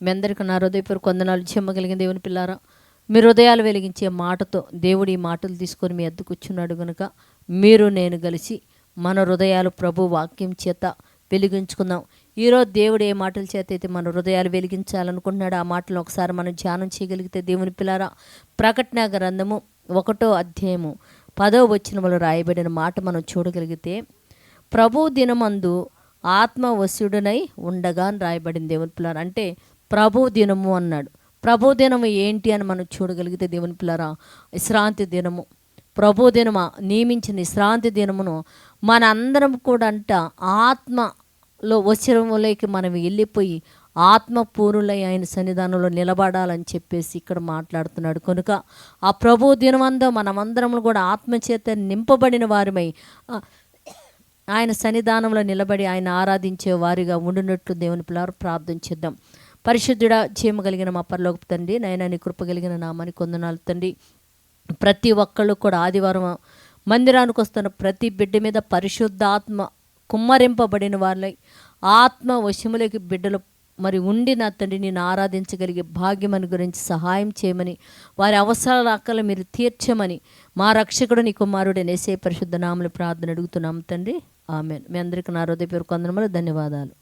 మీ అందరికీ నా హృదయపూర్వక కొందనాలు చెమ్మగలిగిన దేవుని పిల్లారా మీ హృదయాలు వెలిగించే మాటతో దేవుడు ఈ మాటలు తీసుకొని మీ అద్దె కూర్చున్నాడు గనుక మీరు నేను కలిసి మన హృదయాలు ప్రభు వాక్యం చేత వెలిగించుకుందాం. ఈరోజు దేవుడు ఏ మాటల చేత అయితే మన హృదయాలు వెలిగించాలనుకుంటున్నాడు ఆ మాటలు ఒకసారి మనం ధ్యానం చేయగలిగితే దేవుని పిల్లారా ప్రకటన గ్రంథము ఒకటో అధ్యాయము పదో వచ్చినములు రాయబడిన మాట మనం చూడగలిగితే ప్రభు దినమందు ఆత్మ వశుడనై ఉండగా అని రాయబడింది దేవుని పిల్లారా. అంటే ప్రభు దినము అన్నాడు. ప్రభు దినము ఏంటి అని మనం చూడగలిగితే దేవుని పిల్లరా విశ్రాంతి దినము. ప్రభు దినమ నియమించిన విశ్రాంతి దినమును మన అందరం కూడా అంట ఆత్మలో వచనములోకి మనం వెళ్ళిపోయి ఆత్మ పూరులై ఆయన సన్నిధానంలో నిలబడాలని చెప్పేసి ఇక్కడ మాట్లాడుతున్నాడు. కనుక ఆ ప్రభు దినమందో మనమందరం కూడా ఆత్మచేత నింపబడిన వారిమై ఆయన సన్నిధానంలో నిలబడి ఆయన ఆరాధించే వారిగా ఉండినట్లు దేవుని పిల్లలు ప్రార్థన చేద్దాం. పరిశుద్ధుడ చేయమగలిగిన మా పరలోక తండ్రి నైనా నీ కృప కలిగిన నామాని కొందనాలు తండ్రి. ప్రతి ఒక్కళ్ళు కూడా ఆదివారం మందిరానికి వస్తున్న ప్రతి బిడ్డ మీద పరిశుద్ధ ఆత్మ కుమ్మరింపబడిన వాళ్ళై ఆత్మ వశములకి బిడ్డలు మరి ఉండి నా తండ్రి నేను ఆరాధించగలిగే భాగ్యమని గురించి సహాయం చేయమని వారి అవసరాల అక్కలు మీరు తీర్చమని మా రక్షకుడు నీ కుమారుడు నేసే పరిశుద్ధ నామలు ప్రార్థన అడుగుతున్నాం తండ్రి. ఆమె మీ అందరికీ నా హృదయపూర్వక వందనములు ధన్యవాదాలు.